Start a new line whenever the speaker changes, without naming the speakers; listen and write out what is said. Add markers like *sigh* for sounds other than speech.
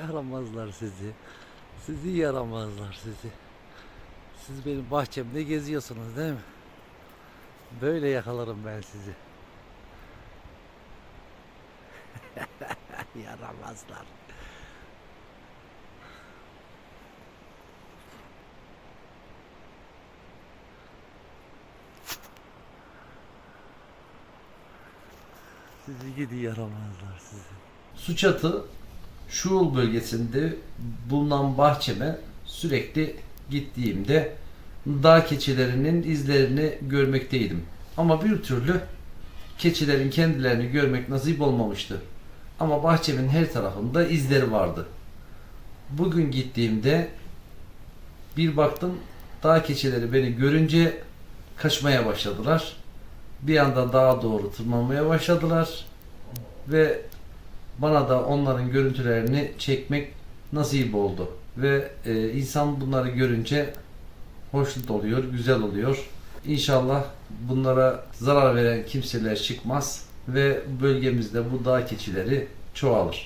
Yaramazlar sizi. Sizi yaramazlar sizi. Siz benim bahçemde geziyorsunuz değil mi? Böyle yakalarım ben sizi. *laughs* Yaramazlar. Sizi gidi yaramazlar sizi.
Suçatı Şuul bölgesinde bulunan bahçeme sürekli gittiğimde dağ keçilerinin izlerini görmekteydim. Ama bir türlü keçilerin kendilerini görmek nasip olmamıştı. Ama bahçemin her tarafında izleri vardı. Bugün gittiğimde bir baktım dağ keçileri beni görünce kaçmaya başladılar. Bir anda dağa doğru tırmanmaya başladılar ve bana da onların görüntülerini çekmek nasip oldu. Ve e, insan bunları görünce hoşnut oluyor, güzel oluyor. İnşallah bunlara zarar veren kimseler çıkmaz ve bölgemizde bu dağ keçileri çoğalır.